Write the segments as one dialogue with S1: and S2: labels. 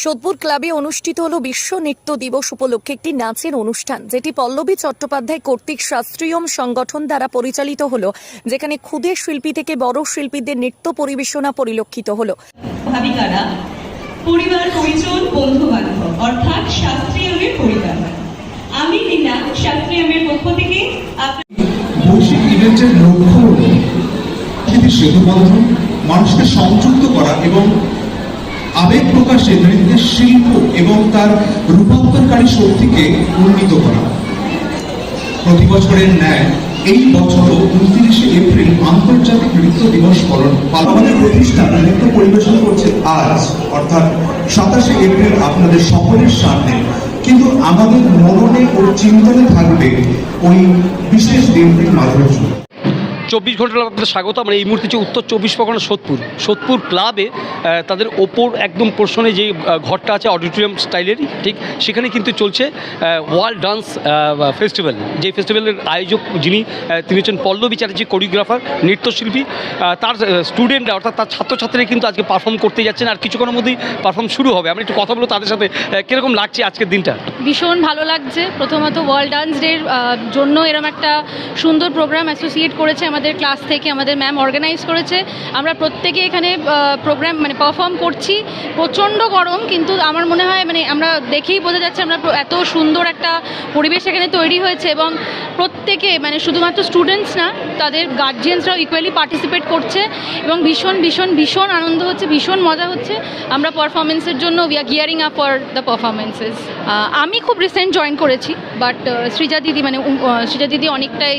S1: সোদপুর ক্লাবে অনুষ্ঠিত হলো বিশ্ব নৃত্য দিবস উপলক্ষে একটি নাচের অনুষ্ঠান যেটি পল্লবী চট্টোপাধ্যায় কর্তৃক শাস্ত্রীয়ম সংগঠন দ্বারা পরিচালিত হলো যেখানে ক্ষুদে শিল্পী থেকে বড় শিল্পীদের নৃত্য পরিবেশনা পরিলক্ষিত হলো।
S2: ভাবিকারা পরিবার পরিজন বন্ধু বান্ধব অর্থাৎ শাস্ত্রীয়মের পরিবার। আমি শাস্ত্রীয়মের পক্ষ থেকে আপনার
S3: বৈশ্বিক ইভেন্টের লক্ষ্য হল পৃথিবীর সেতুবন্ধন মানুষকে সংযুক্ত করা এবং আবেগ প্রকাশে নৃত্যের শিল্প এবং তার রূপান্তরকারী শক্তিকে উন্নীত করা। প্রতি বছরের ন্যায় এই বছরও উনত্রিশে এপ্রিল আন্তর্জাতিক নৃত্য দিবস পালন আমাদের প্রতিষ্ঠান নৃত্য পরিবেশন করছে আজ, অর্থাৎ সাতাশে এপ্রিল আপনাদের সকলের সামনে। কিন্তু আমাদের মননে ও চিন্তনে থাকবে ওই বিশেষ দিনটির মাধুর্য।
S4: চব্বিশ ঘণ্টা আপনাদের স্বাগত। আমরা এই মুহূর্তে যে উত্তর চব্বিশ পরগনা সোদপুর। সোদপুর ক্লাবে তাদের ওপর একদম পোর্শনে যে ঘরটা আছে অডিটোরিয়াম স্টাইলেরই, ঠিক? সেখানে কিন্তু চলছে ওয়ার্ল্ড ডান্স ফেস্টিভ্যাল। যে ফেস্টিভ্যালের আয়োজক যিনি তিনি হচ্ছেন পল্লবী চ্যাটার্জি, কোরিওগ্রাফার, নৃত্যশিল্পী। তার স্টুডেন্টরা অর্থাৎ তার ছাত্রছাত্রীরা কিন্তু আজকে পারফর্ম করতে যাচ্ছেন আর কিছুক্ষণের মধ্যেই পারফর্ম শুরু হবে। আমরা একটু কথা বলব তাদের সাথে কীরকম লাগছে আজকের দিনটা?
S5: ভীষণ ভালো লাগছে। প্রথমত ওয়ার্ল্ড ডান্স ডের জন্য এরম একটা সুন্দর প্রোগ্রাম অ্যাসোসিয়েট করেছে আমাদের ক্লাস থেকে আমাদের ম্যাম অর্গানাইজ করেছে। আমরা প্রত্যেকে এখানে প্রোগ্রাম মানে পারফর্ম করছি। প্রচণ্ড গরম, কিন্তু আমার মনে হয় মানে আমরা দেখেই বোঝা যাচ্ছে আমরা এত সুন্দর একটা পরিবেশ এখানে তৈরি হয়েছে এবং প্রত্যেকে মানে শুধুমাত্র স্টুডেন্টস না, তাদের গার্জিয়ানসরাও ইকুয়ালি পার্টিসিপেট করছে এবং ভীষণ ভীষণ ভীষণ আনন্দ হচ্ছে, ভীষণ মজা হচ্ছে। আমরা পারফরমেন্সের জন্য we are gearing up for the performances আমি খুব রিসেন্ট জয়েন করেছি বাট সৃজা দিদি মানে সৃজা দিদি অনেকটাই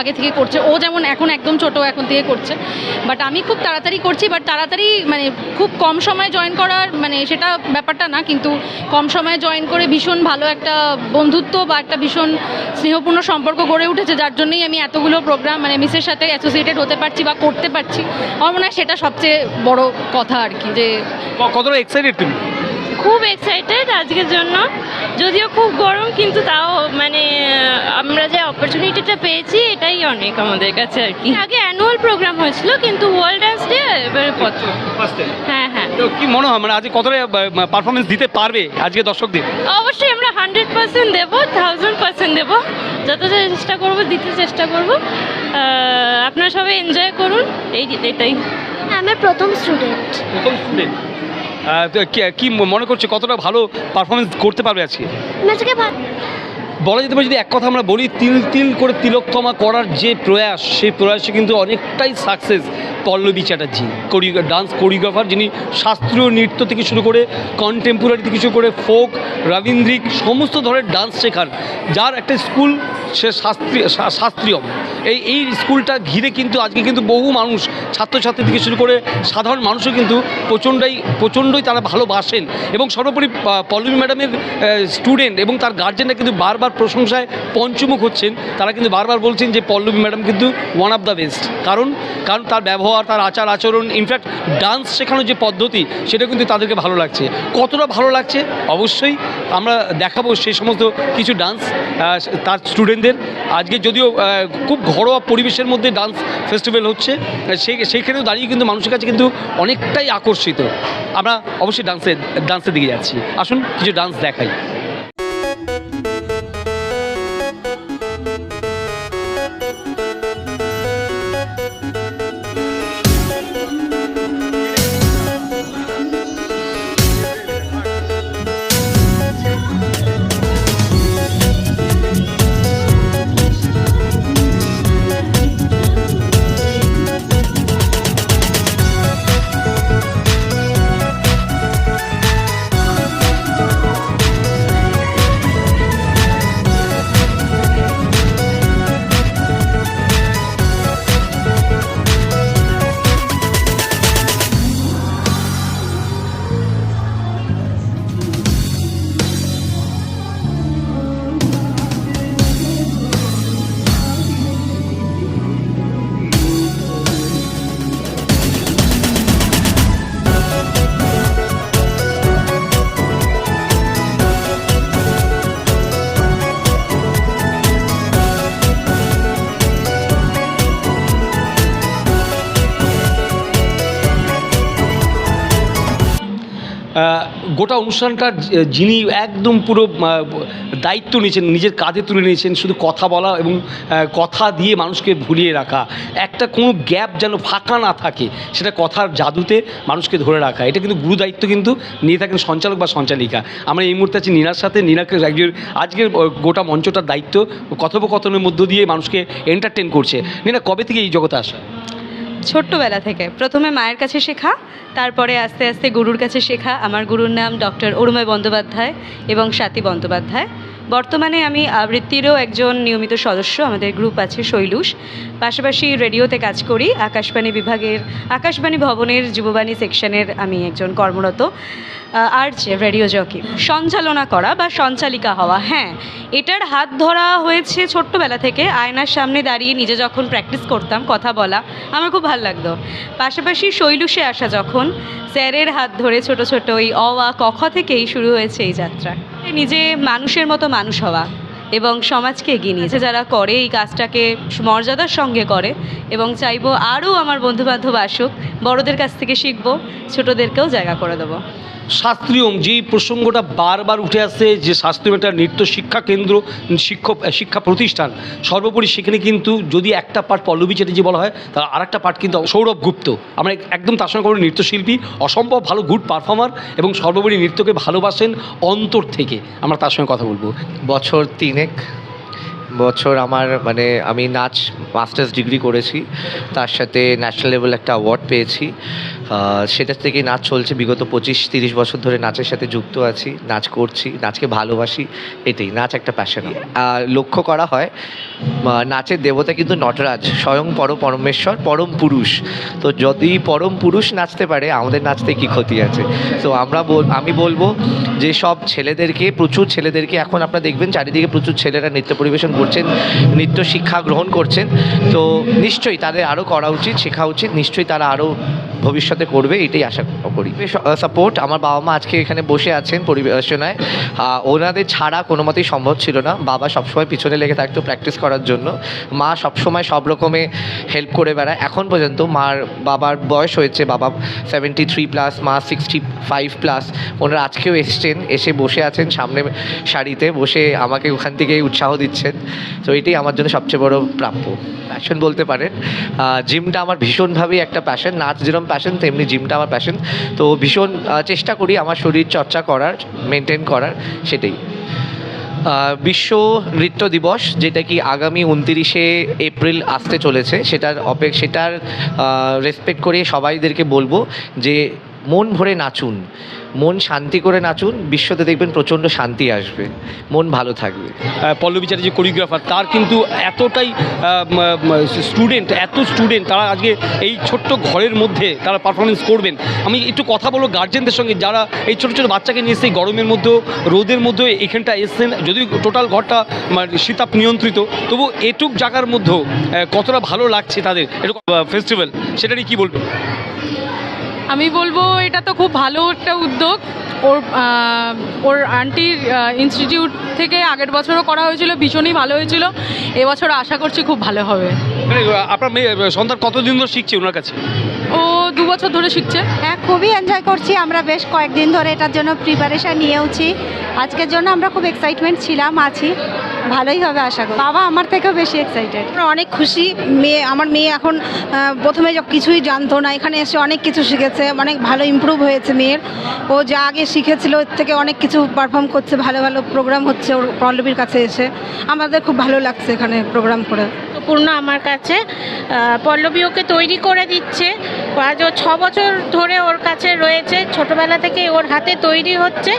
S5: আগে থেকে করছে। ও যেমন এখন একদম ছোট এখন থেকে করছে। বাট আমি খুব তাড়াতাড়ি করছি বাট তাড়াতাড়ি মানে খুব কম সময়ে জয়েন করার মানে সেটা ব্যাপারটা না, কিন্তু কম সময়ে জয়েন করে ভীষণ ভালো একটা বন্ধুত্ব বা একটা ভীষণ স্নেহপূর্ণ সম্পর্ক গড়ে উঠেছে, যার জন্যই আমি এতগুলো প্রোগ্রাম মানে মিসের সাথে অ্যাসোসিয়েটেড হতে পারছি বা করতে পারছি। আমার মনে হয় সেটা সবচেয়ে বড় কথা আর কি, যে
S4: কতটা এক্সাইটেড তুমি?
S6: খুব এক্সাইটেড আজকের জন্য। যদিও খুব গরম কিন্তু তাও মানে আমরা যে অপরচুনিটিটা পেয়েছি এটাই অনেক আমাদের কাছে আর কি। আগে অ্যানুয়াল প্রোগ্রাম হয়েছিল কিন্তু ওয়ার্ল্ড ডান্স ডে এবারে প্রথম। হ্যাঁ হ্যাঁ।
S4: তো কি মনে হয় মানে আজকে কতটা পারফরমেন্স দিতে পারবে আজকে দর্শকদের?
S6: অবশ্যই আমরা হান্ড্রেড পার্সেন্ট দেবো থাউজেন্ড পার্সেন্ট দেবো। যতটা চেষ্টা করব দিতে চেষ্টা করব। আপনারা সবাই এনজয় করুন এই এটাই।
S7: আমার প্রথম স্টুডেন্ট
S4: প্রথম স্টুডেন্ট কি মনে করছে কতটা ভালো পারফরমেন্স করতে পারবে আজকে? বলা যেতে পারে যদি এক কথা আমরা বলি, তিল তিল করে তিলোত্তমা করার যে প্রয়াস, সেই প্রয়াসে কিন্তু অনেকটাই সাকসেস পল্লবী চ্যাটার্জি। কোরিও ডান্স কোরিওগ্রাফার যিনি শাস্ত্রীয় নৃত্য থেকে শুরু করে কন্টেম্পোরারি থেকে শুরু করে ফোক রবীন্দ্রিক, সমস্ত ধরনের ডান্স শেখান। যার একটা স্কুল সে শাস্ত্রীয় শাস্ত্রীয়। এই এই স্কুলটা ঘিরে কিন্তু আজকে কিন্তু বহু মানুষ, ছাত্রছাত্রী থেকে শুরু করে সাধারণ মানুষও কিন্তু প্রচণ্ডই প্রচণ্ডই তারা ভালোবাসেন। এবং সর্বোপরি পল্লবী ম্যাডামের স্টুডেন্ট এবং তার গার্জেনরা কিন্তু বারবার প্রশংসায় পঞ্চমুখ হচ্ছেন, তারা কিন্তু বারবার বলছেন যে পল্লবী ম্যাডাম কিন্তু ওয়ান অফ দ্য বেস্ট কারণ কারণ তার ব্যবহার, তার আচার, আচরণ ইনফ্যাক্ট ডান্স শেখানোর যে পদ্ধতি, সেটা কিন্তু তাদেরকে ভালো লাগছে। কতটা ভালো লাগছে? অবশ্যই আমরা দেখাবো সেই সমস্ত কিছু ডান্স তার স্টুডেন্টদের আজকে যদিও খুব ঘরোয়া পরিবেশের মধ্যে ডান্স ফেস্টিভ্যাল হচ্ছে সেই সেইখানেও দাঁড়িয়ে কিন্তু মানুষের কাছে কিন্তু অনেকটাই আকর্ষিত। আমরা অবশ্যই ডান্সে ডান্সের দিকে যাচ্ছি। আসুন কিছু ডান্স দেখাই। গোটা অনুষ্ঠানটা যিনি একদম পুরো দায়িত্ব নিয়েছেন, নিজের কাঁধে তুলে নিয়েছেন, শুধু কথা বলা এবং কথা দিয়ে মানুষকে ভুলিয়ে রাখা। একটা কোনো গ্যাপ যেন ফাঁকা না থাকে, সেটা কথার জাদুতে মানুষকে ধরে রাখা। এটা কিন্তু গুরু দায়িত্ব কিন্তু নিয়ে থাকেন সঞ্চালক বা সঞ্চালিকা। আমরা এই মুহূর্তে আছি নীনার সাথে। নীনাকে একজন, আজকের গোটা মঞ্চটার দায়িত্ব কথোপকথনের মধ্য দিয়ে মানুষকে এন্টারটেন করছে। নীনা কবে থেকে এই জগতে আসা?
S2: ছোট্টবেলা থেকে। প্রথমে মায়ের কাছে শেখা, তারপরে আস্তে আস্তে গুরুর কাছে শেখা। আমার গুরুর নাম ডক্টর অরুময় বন্দ্যোপাধ্যায় এবং স্বাতী বন্দ্যোপাধ্যায়। বর্তমানে আমি আবৃত্তিরও একজন নিয়মিত সদস্য, আমাদের গ্রুপ আছে শৈলুষ। পাশাপাশি রেডিওতে কাজ করি, আকাশবাণী বিভাগের, আকাশবাণী ভবনের যুববাণী সেকশনের আমি একজন কর্মরত। আর যে রেডিও জকি। সঞ্চালনা করা বা সঞ্চালিকা হওয়া হ্যাঁ এটার হাত ধরা হয়েছে ছোট্টবেলা থেকে। আয়নার সামনে দাঁড়িয়ে নিজে যখন প্র্যাকটিস করতাম, কথা বলা, আমার খুব ভালো লাগতো। পাশাপাশি শৈলুষে আসা যখন, স্যারের হাত ধরে ছোট ছোট ওই অ, আ, ক, খ থেকেই শুরু হয়েছে এই যাত্রা। নিজে মানুষের মতো মানুষ হওয়া এবং সমাজকে এগিয়ে নিয়েছে যারা করে এই কাজটাকে মর্যাদার সঙ্গে করে এবং চাইব আরও আমার বন্ধুবান্ধব আসুক, বড়দের কাছ থেকে শিখব, ছোটোদেরকেও জায়গা করে দেবো।
S4: শাস্ত্রীয়ম যেই প্রসঙ্গটা বারবার উঠে আসছে যে শাস্ত্রীয় একটা নৃত্য শিক্ষা কেন্দ্র, শিক্ষক শিক্ষা প্রতিষ্ঠান, সর্বোপরি সেখানে কিন্তু যদি একটা পার্ট পল্লবী চ্যাটার্জি বলা হয় তার আর একটা পার্ট কিন্তু সৌরভ গুপ্ত। আমরা একদম তার সঙ্গে নৃত্যশিল্পী, অসম্ভব ভালো গুড পারফর্মার এবং সর্বোপরি নৃত্যকে ভালোবাসেন অন্তর থেকে। আমরা তার সঙ্গে কথা বলব।
S8: বছর তিনেক, বছর আমার মানে আমি নাচ, মাস্টার্স ডিগ্রি করেছি, তার সাথে ন্যাশনাল লেভেল একটা অ্যাওয়ার্ড পেয়েছি। সেটার থেকে নাচ চলছে বিগত পঁচিশ, তিরিশ বছর ধরে নাচের সাথে যুক্ত আছি, নাচ করছি, নাচকে ভালোবাসি, এটাই। নাচ একটা প্যাশন লক্ষ্য করা হয় নাচের দেবতা কিন্তু নটরাজ, স্বয়ং পর পরমেশ্বর, পরম পুরুষ। তো যদি পরম পুরুষ নাচতে পারে, আমাদের নাচতে কি ক্ষতি আছে? তো আমরা বল- আমি বলব যে সব ছেলেদেরকে, প্রচুর ছেলেদেরকে, এখন আপনারা দেখবেন চারিদিকে প্রচুর ছেলেরা নৃত্য পরিবেশন করছেন, নৃত্য শিক্ষা গ্রহণ করছেন। তো নিশ্চয়ই তাদের আরও করা উচিত, শেখা উচিত, নিশ্চয়ই তারা আরও ভবিষ্যতে করবে, এটাই আশা করি। সাপোর্ট আমার বাবা মা আজকে এখানে বসে আছেন পরিবেশনায়। ওনাদের ছাড়া কোনো মতেই সম্ভব ছিল না। বাবা সবসময় পিছনে লেগে থাকতো প্র্যাকটিস করার জন্য। মা সবসময় সব রকমে হেল্প করে বেড়ায়। এখন পর্যন্ত মার, বাবার বয়স হয়েছে, বাবা সেভেন্টি থ্রি প্লাস মা সিক্সটি ফাইভ প্লাস ওনারা আজকেও এসছেন, এসে বসে আছেন সামনে সারিতে, বসে আমাকে ওখান থেকে উৎসাহ দিচ্ছেন। তো এটাই আমার জন্য সবচেয়ে বড় প্রাপ্য। প্যাশন বলতে পারেন। জিমটা আমার ভীষণভাবেই একটা প্যাশন নাচ যেরকম প্যাশন তেমনি জিমটা আমার প্যাশন তো ভীষণ চেষ্টা করি আমার শরীর চর্চা করার মেনটেন করার, সেটাই। বিশ্ব নৃত্য দিবস, যেটা কি আগামী উনতিরিশে এপ্রিল আসতে চলেছে, সেটার অপেক সেটার রেসপেক্ট করে সবাইদেরকে বলব যে মন ভরে নাচুন, মন শান্তি করে নাচুন, বিশ্বতে দেখবেন প্রচণ্ড শান্তি আসবে, মন ভালো থাকবে।
S4: পল্লবী চ্যাটার্জি কোরিওগ্রাফার তার কিন্তু এতটাই স্টুডেন্ট এত স্টুডেন্ট তারা আজকে এই ছোট্ট ঘরের মধ্যে তারা পারফরমেন্স করবেন। আমি একটু কথা বলব গার্জেনদের সঙ্গে, যারা এই ছোটো ছোটো বাচ্চাকে নিয়ে এসে গরমের মধ্যেও, রোদের মধ্যেও এখানটা এসছেন। যদি টোটাল ঘরটা শীতাপ নিয়ন্ত্রিত, তবু এটুক জায়গার মধ্যেও কতটা ভালো লাগছে তাদের, এরকম ফেস্টিভ্যাল সেটা নিয়ে কী বলবেন?
S9: আমি বলব এটা তো খুব ভালো একটা উদ্যোগ। ওর ওর আন্টির ইনস্টিটিউট থেকে আগের বছরও করা হয়েছিল ভীষণই ভালো হয়েছিল। এবছর আশা করছি খুব ভালো হবে।
S4: মানে আপনার মেয়ে সন্তান কতদিন ধরে শিখছে ওনার কাছে?
S9: ও দু বছর ধরে শিখছে।
S10: হ্যাঁ খুবই এনজয় করছি। আমরা বেশ কয়েকদিন ধরে এটার জন্য প্রিপারেশন নিয়েওছি। আজকের জন্য আমরা খুব এক্সাইটমেন্ট ছিলাম আছি। ভালোই হবে আশা করি। বাবা আমার থেকেও বেশি এক্সাইটেড
S11: আমরা অনেক খুশি মেয়ে আমার মেয়ে এখন প্রথমে যখন কিছুই জানতো না এখানে এসে অনেক কিছু শিখেছে অনেক ভালো ইমপ্রুভ হয়েছে মেয়ের। ও যা আগে শিখেছিল ওর থেকে অনেক কিছু পারফর্ম করছে ভালো ভালো প্রোগ্রাম হচ্ছে ওর পল্লবীর কাছে এসে। আমাদের খুব ভালো লাগছে এখানে প্রোগ্রাম করে।
S6: পূর্ণ আমার কাছে পল্লবী ওকে তৈরি করে দিচ্ছে। আজ ও ছ বছর ধরে ওর কাছে রয়েছে ছোটবেলা থেকে ওর হাতে তৈরি হচ্ছে।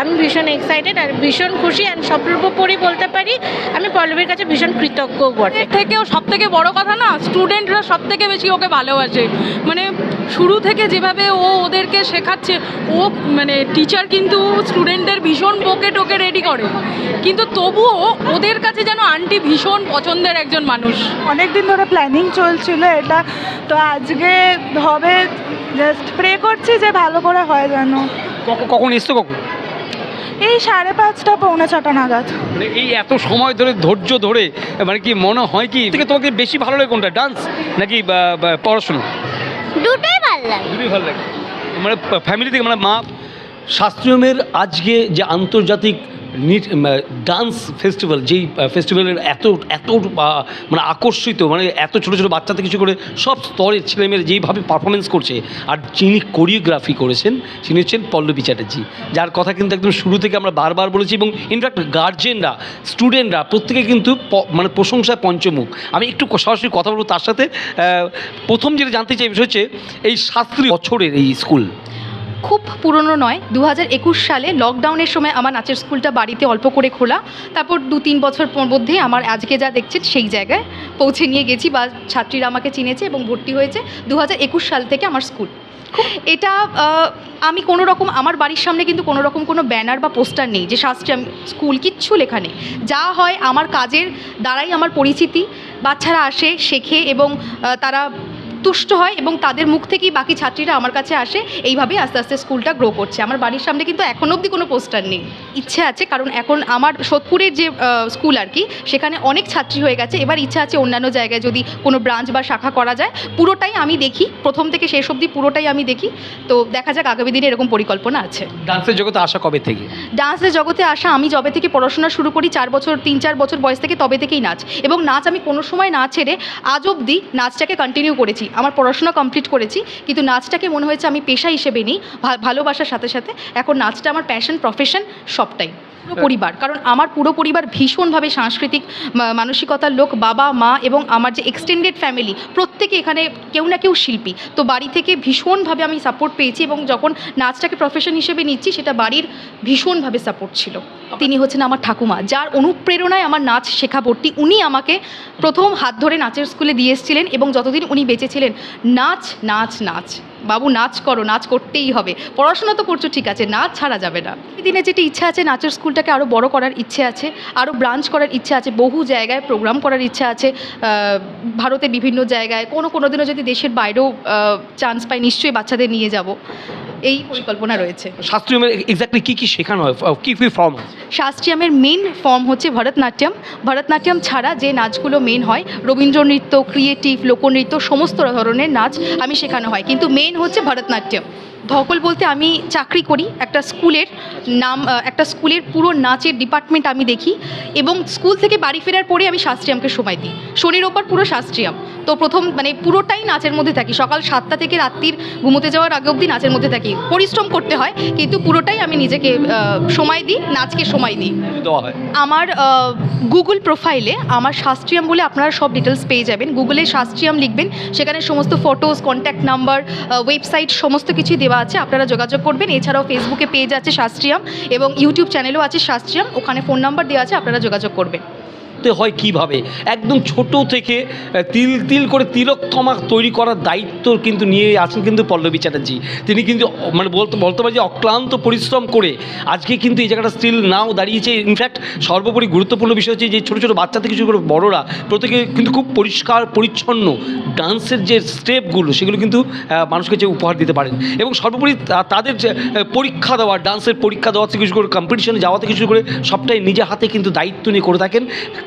S6: আমি ভীষণ এক্সাইটেড আর ভীষণ খুশি আর সর্বোপরি বলতে পারি আমি পল্লবীর কাছে ভীষণ কৃতজ্ঞ বটে।
S9: এর থেকেও সব থেকে বড় কথা না স্টুডেন্টরা সব থেকে বেশি ওকে ভালোবাসে। মানে শুরু থেকে যেভাবে ও ওদেরকে শেখাচ্ছে ও মানে টিচার কিন্তু স্টুডেন্টদের ভীষণ বকে টোকে রেডি করে। কিন্তু তবুও ওদের কাছে যেন আন্টি ভীষণ পছন্দের একজন মানুষ।
S10: অনেক দিন ধরে প্ল্যানিং চলছিল এটা তো আজকে হবে জাস্ট প্রে করছি যে ভালো করে হয় যেন।
S4: কখন কখন এসছো কখন?
S10: এই সাড়ে পাঁচটা পৌনে ছটা নাগাদ।
S4: মানে এই এত সময় ধরে ধৈর্য ধরে মানে কি মনে হয় কি? থেকে তোমাকে বেশি ভালো লাগে কোনটা ডান্স নাকি পড়াশোনা?
S7: দুটোই ভালো লাগে।
S4: দুটোই ভালো লাগে। মানে ফ্যামিলি থেকে মানে মা শাস্ত্রীয়মের আজকে যে আন্তর্জাতিক নিট ডান্স ফেস্টিভ্যাল, যেই ফেস্টিভ্যালের এত এত মানে আকর্ষিত মানে এত ছোটো ছোটো বাচ্চা থেকে কিছু করে সব স্তরের ছেলেমেয়েরা যেইভাবে পারফরমেন্স করছে, আর যিনি কোরিওগ্রাফি করেছেন, তিনি হচ্ছেন পল্লবী চ্যাটার্জি, যার কথা কিন্তু একদম শুরু থেকে আমরা বারবার বলেছি, এবং ইনফ্যাক্ট গার্জেনরা স্টুডেন্টরা প্রত্যেকে কিন্তু মানে প্রশংসায় পঞ্চমুখ। আমি একটু সরাসরি কথা বলব তার সাথে প্রথম যেটা জানতে চাই বিষয় হচ্ছে, এই শাস্ত্রী বছরের এই স্কুল
S9: খুব পুরনো নয় দু সালে লকডাউনের সময় আমার নাচের স্কুলটা বাড়িতে অল্প করে খোলা। তারপর দু তিন বছর পর মধ্যে আমার আজকে যা দেখছেন সেই জায়গায় পৌঁছে নিয়ে গেছি বা ছাত্রীরা আমাকে চিনেছে এবং ভর্তি হয়েছে দু হাজার একুশ সাল থেকে আমার স্কুল। এটা আমি কোনো রকম, আমার বাড়ির সামনে কিন্তু কোনো রকম কোনো ব্যানার বা পোস্টার নেই যে শাস্ত্রী স্কুল কিচ্ছু লেখা নেই। যা হয় আমার কাজের দ্বারাই আমার পরিচিতি, বাচ্চারা আসে, শেখে এবং তারা তুষ্ট হয় এবং তাদের মুখ থেকেই বাকি ছাত্রীরা আমার কাছে আসে এইভাবেই আস্তে আস্তে স্কুলটা গ্রো করছে। আমার বাড়ির সামনে কিন্তু এখন অবধি কোনো পোস্টার নেই। ইচ্ছে আছে কারণ এখন আমার সোদপুরের যে স্কুল আর কি সেখানে অনেক ছাত্রী হয়ে গেছে। এবার ইচ্ছা আছে অন্যান্য জায়গায় যদি কোনো ব্রাঞ্চ বা শাখা করা যায়। পুরোটাই আমি দেখি প্রথম থেকে শেষ অবধি পুরোটাই আমি দেখি। তো দেখা যাক আগামী দিনে এরকম পরিকল্পনা আছে।
S4: ডান্সের জগতে আসা কবে থেকে?
S9: ডান্সের জগতে আসা আমি যবে থেকে পড়াশোনা শুরু করি চার বছর তিন চার বছর বয়স থেকে তবে থেকেই নাচ। এবং নাচ আমি কোনো সময় না ছেড়ে আজ অবধি নাচটাকে কন্টিনিউ করেছি। আমার পড়াশোনা কমপ্লিট করেছি, কিন্তু নাচটাকে মনে হয়েছে আমি পেশা হিসেবে নিই ভালোবাসার সাথে সাথে এখন নাচটা আমার প্যাশন প্রফেশন সবটাই। পুরো পরিবার, কারণ আমার পুরো পরিবার ভীষণভাবে সাংস্কৃতিক মানসিকতার লোক, বাবা, মা এবং আমার যে এক্সটেন্ডেড ফ্যামিলি প্রত্যেকে এখানে কেউ না কেউ শিল্পী। তো বাড়ি থেকে ভীষণভাবে আমি সাপোর্ট পেয়েছি এবং যখন নাচটাকে প্রফেশন হিসেবে নিচ্ছি, সেটা বাড়ির ভীষণভাবে সাপোর্ট ছিল। তিনি হচ্ছেন আমার ঠাকুমা, যার অনুপ্রেরণায় আমার নাচ শেখা ভর্তি। উনি আমাকে প্রথম হাত ধরে নাচের স্কুলে দিয়ে এসেছিলেন এবং যতদিন উনি বেঁচে ছিলেন, নাচ নাচ নাচ। বাবু, নাচ করো, নাচ করতেই হবে। পড়াশোনা তো করছ, ঠিক আছে, নাচ ছাড়া যাবে না। এই দিনে যেটি ইচ্ছা আছে, নাচের স্কুলটাকে আরও বড় করার ইচ্ছে আছে আরও ব্রাঞ্চ করার ইচ্ছে আছে, বহু জায়গায় প্রোগ্রাম করার ইচ্ছা আছে ভারতে বিভিন্ন জায়গায়। কোনো কোনো দিনও যদি দেশের বাইরেও চান্স পাই, নিশ্চয়ই বাচ্চাদের নিয়ে যাব। এই পরিকল্পনা রয়েছে।
S4: শাস্ত্রীয়মের এক্স্যাক্টলি কী কী শেখানো হয়? কী কী ফর্ম
S9: শাস্ত্রীয়মের মেইন ফর্ম হচ্ছে ভরতনাট্যম। ভরতনাট্যম ছাড়া যে নাচগুলো মেন হয় রবীন্দ্রনৃত্য ক্রিয়েটিভ লোকনৃত্য সমস্ত ধরনের নাচ আমি শেখানো হয়। কিন্তু মেন হচ্ছে ভরতনাট্যম। ধকল বলতে আমি চাকরি করি একটা স্কুলের নাম একটা স্কুলের পুরো নাচের ডিপার্টমেন্ট আমি দেখি এবং স্কুল থেকে বাড়ি ফেরার পরে আমি শাস্ত্রীয়ামকে সময় দিই। শনির ওপর পুরো শাস্ত্রীয়াম। তো প্রথম মানে পুরোটাই নাচের মধ্যে থাকি। সকাল সাতটা থেকে রাত্রির ঘুমোতে যাওয়ার আগে অবধি নাচের মধ্যে থাকি। পরিশ্রম করতে হয় কিন্তু পুরোটাই আমি নিজেকে সময় দিই নাচকে সময় দিই। আমার গুগল প্রোফাইলে আমার শাস্ত্রীয়াম বলে আপনারা সব ডিটেলস পেয়ে যাবেন। গুগলে শাস্ত্রীয়াম লিখবেন সেখানে সমস্ত ফটোস কন্ট্যাক্ট নাম্বার ওয়েবসাইট সমস্ত কিছুই দেওয়া আছে, আপনারা যোগাযোগ করবেন। এছাড়াও ফেসবুকে পেজ আছে শাস্ত্রিয়াম এবং ইউটিউব চ্যানেলও আছে শাস্ত্রিয়াম। ওখানে ফোন নাম্বার দেওয়া আছে, আপনারা যোগাযোগ করবেন।
S4: করতে হয় কীভাবে? একদম ছোট থেকে তিল তিল করে তিলকথমা তৈরি করার দায়িত্ব কিন্তু নিয়ে আছেন কিন্তু পল্লবী চ্যাটার্জি। তিনি কিন্তু মানে বলতে বলতে পারি যে অক্লান্ত পরিশ্রম করে আজকে কিন্তু এই জায়গাটা স্টিল নাও দাঁড়িয়েছে। ইনফ্যাক্ট সর্বোপরি গুরুত্বপূর্ণ বিষয় হচ্ছে যে ছোটো ছোটো বাচ্চা থেকে শুরু করে বড়োরা প্রত্যেকে কিন্তু খুব পরিষ্কার, পরিচ্ছন্ন ডান্সের যে স্টেপগুলো সেগুলো কিন্তু মানুষকে যে উপহার দিতে পারেন। এবং সর্বোপরি তাদের যে পরীক্ষা দেওয়া, ডান্সের পরীক্ষা দেওয়া থেকে শুরু করে কম্পিটিশনে যাওয়া থেকে শুরু করে সবটাই নিজে হাতে কিন্তু দায়িত্ব নিয়ে করে থাকেন।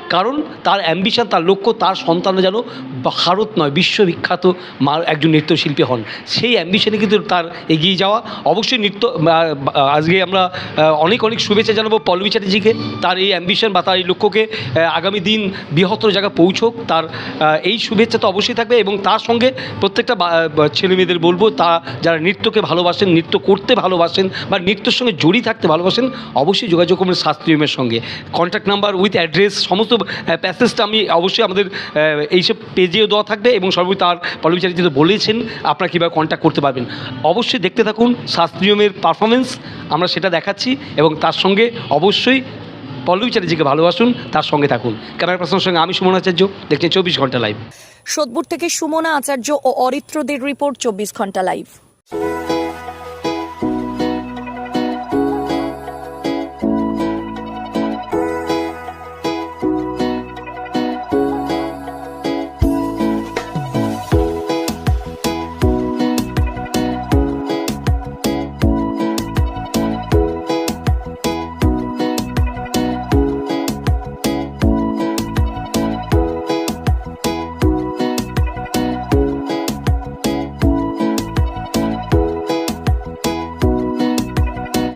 S4: কারণ তার অ্যাম্বিশন তার লক্ষ্য তার সন্তানরা যেন ভারত নয়, বিশ্ববিখ্যাত মা একজন নৃত্যশিল্পী হন। সেই অ্যাম্বিশনে কিন্তু তার এগিয়ে যাওয়া। অবশ্যই নৃত্য আজকে আমরা অনেক অনেক শুভেচ্ছা জানাব পল্লবী চ্যাটার্জিকে। তার এই অ্যাম্বিশন বা তার এই লক্ষ্যকে আগামী দিন বৃহত্তর জায়গায় পৌঁছোক। তার এই শুভেচ্ছা তো অবশ্যই থাকবে এবং তার সঙ্গে প্রত্যেকটা ছেলে মেয়েদের বলব, তা যারা নৃত্যকে ভালোবাসেন, নৃত্য করতে ভালোবাসেন বা নৃত্যের সঙ্গে জড়িয়ে থাকতে ভালোবাসেন, অবশ্যই যোগাযোগ করবেন শাস্ত্রীয়মের সঙ্গে। কন্ট্যাক্ট নাম্বার উইথ অ্যাড্রেস সমস্ত প্যাসেজটা আমি অবশ্যই আমাদের এইসব পেজেও দেওয়া থাকবে এবং সর্বোপরি তার পল্লবী চ্যাটার্জি তো বলেছেন, আপনারা কীভাবে কন্ট্যাক্ট করতে পারবেন। অবশ্যই দেখতে থাকুন শাস্ত্রীয়মের পারফরমেন্স আমরা সেটা দেখাচ্ছি এবং তার সঙ্গে অবশ্যই পল্লবী চ্যাটার্জিকে ভালোবাসুন, তার সঙ্গে থাকুন। ক্যামেরা পার্সনের সঙ্গে আমি সুমন আচার্য, দেখছেন চব্বিশ ঘণ্টা লাইভ
S1: সোদপুর থেকে সুমনা আচার্য ও অরিত্রদের রিপোর্ট চব্বিশ ঘণ্টা লাইভ